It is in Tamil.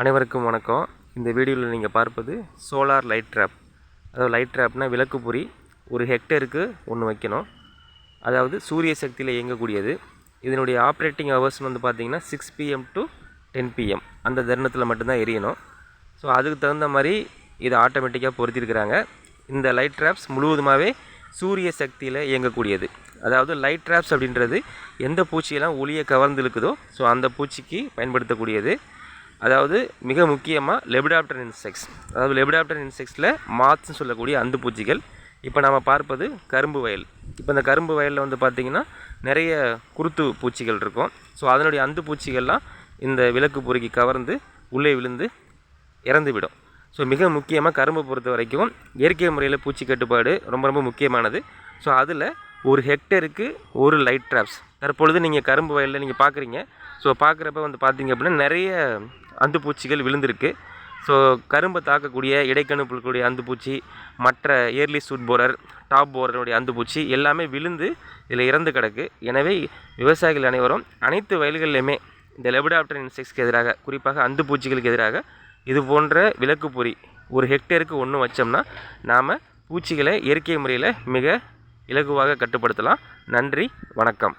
அனைவருக்கும் வணக்கம். இந்த வீடியோவில் நீங்கள் பார்ப்பது சோலார் லைட் ட்ராப். அதாவது லைட் ட்ராப்னால் விளக்குப்பொறி ஒரு ஹெக்டருக்கு ஒன்று வைக்கணும். அதாவது சூரிய சக்தியில் இயங்கக்கூடியது. இதனுடைய ஆப்ரேட்டிங் ஹவர்ஸ்னு வந்து பார்த்திங்கன்னா six PM to ten PM அந்த தருணத்தில் மட்டும்தான் எரியணும். ஸோ அதுக்கு தகுந்த மாதிரி இதை ஆட்டோமேட்டிக்காக பொருத்திருக்கிறாங்க. இந்த லைட் ட்ராப்ஸ் முழுவதுமாகவே சூரிய சக்தியில் இயங்கக்கூடியது. அதாவது லைட் ட்ராப்ஸ் அப்படின்றது எந்த பூச்சியெல்லாம் ஒளியை கவர்ந்து இருக்குதோ ஸோ அந்த பூச்சிக்கு பயன்படுத்தக்கூடியது. அதாவது மிக முக்கியமாக லெபிடாப்டர் இன்செக்ட்ஸ் அதாவது லெபிடாப்டர் இன்செக்ட்ஸில் மாத்ஸ்ன்னு சொல்லக்கூடிய அந்து பூச்சிகள் இப்போ நம்ம பார்ப்பது கரும்பு வயல். இப்போ இந்த கரும்பு வயலில் வந்து பார்த்திங்கன்னா நிறைய குருத்து பூச்சிகள் இருக்கும். ஸோ அதனுடைய அந்து பூச்சிகள்லாம் இந்த விளக்கு பொறுக்கி கவர்ந்து உள்ளே விழுந்து இறந்துவிடும். ஸோ மிக முக்கியமாக கரும்பு பொறுத்த வரைக்கும் இயற்கை முறையில் பூச்சி கட்டுப்பாடு ரொம்ப ரொம்ப முக்கியமானது. ஸோ அதில் ஒரு ஹெக்டருக்கு ஒரு லைட் ட்ராப்ஸ் தற்பொழுது நீங்கள் கரும்பு வயலில் நீங்கள் பார்க்குறீங்க ஸோ பார்க்குறப்ப வந்து பார்த்தீங்க அப்படின்னா நிறைய அந்துப்பூச்சிகள் விழுந்திருக்கு. ஸோ கரும்பை தாக்கக்கூடிய இடைக்கணு புழுக்கூடிய அந்துப்பூச்சி மற்ற ஏர்லி சூட் போரர் டாப் போரருடைய அந்துப்பூச்சி எல்லாமே விழுந்து இதில் இறந்து கிடக்கு. எனவே விவசாயிகள் அனைவரும் அனைத்து வயல்கள்லையுமே இந்த லெபடாப்டர் இன்செக்ட்ஸ்க்கு எதிராக குறிப்பாக அந்துப்பூச்சிகளுக்கு எதிராக இது போன்ற விளக்கு பொறி ஒரு ஹெக்டேருக்கு ஒன்று வச்சோம்னா நாம் பூச்சிகளை இயற்கை முறையில் மிக இலகுவாக கட்டுப்படுத்தலாம். நன்றி வணக்கம்.